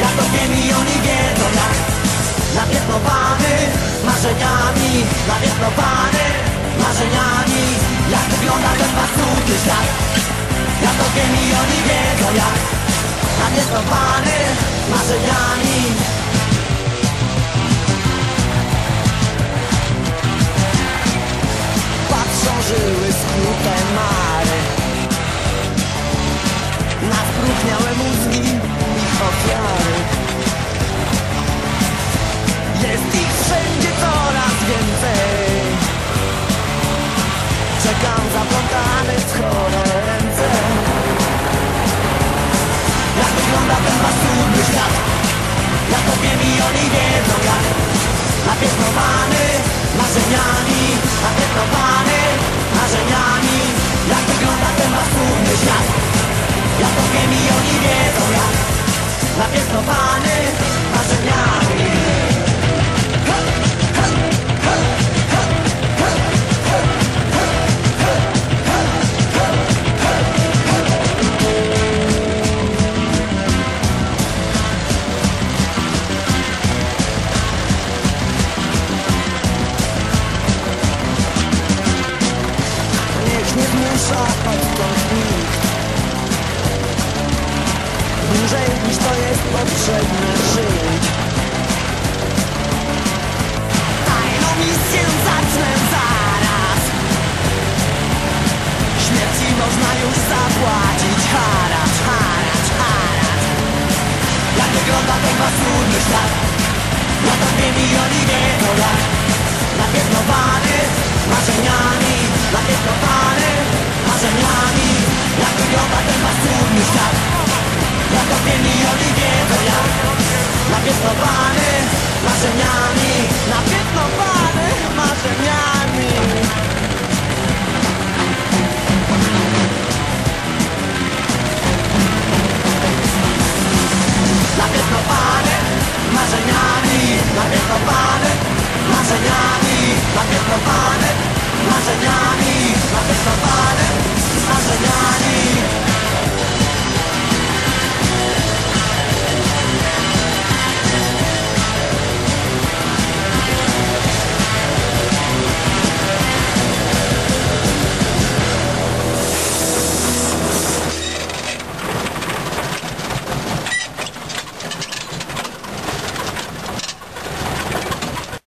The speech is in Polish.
Ja to wiem i oni wiedzą jak Napiętnowany marzeniami Napiętnowany marzeniami Jak wygląda ten paskudny świat. Ja to wiem i oni wiedzą jak Napiętnowany marzeniami oni wiedzą jak Napiętnowany marzeniami Napiętnowany marzeniami Jak wygląda ten paskudny świat? Ja to wiem i oni wiedzą jak Napiętnowany Zmusza odtąd nikt Dłużej niż to jest potrzebne żyć. Tajną misję zacznę zaraz. Śmierci można już zapłacić. Haracz, haracz, haracz. Jak wygląda ten paskudny świat wiem i oni wiedzą jak. Napiętnowany στενή όλη γειτονιά Να πιες το πάνε, μας Να πιες πάνε,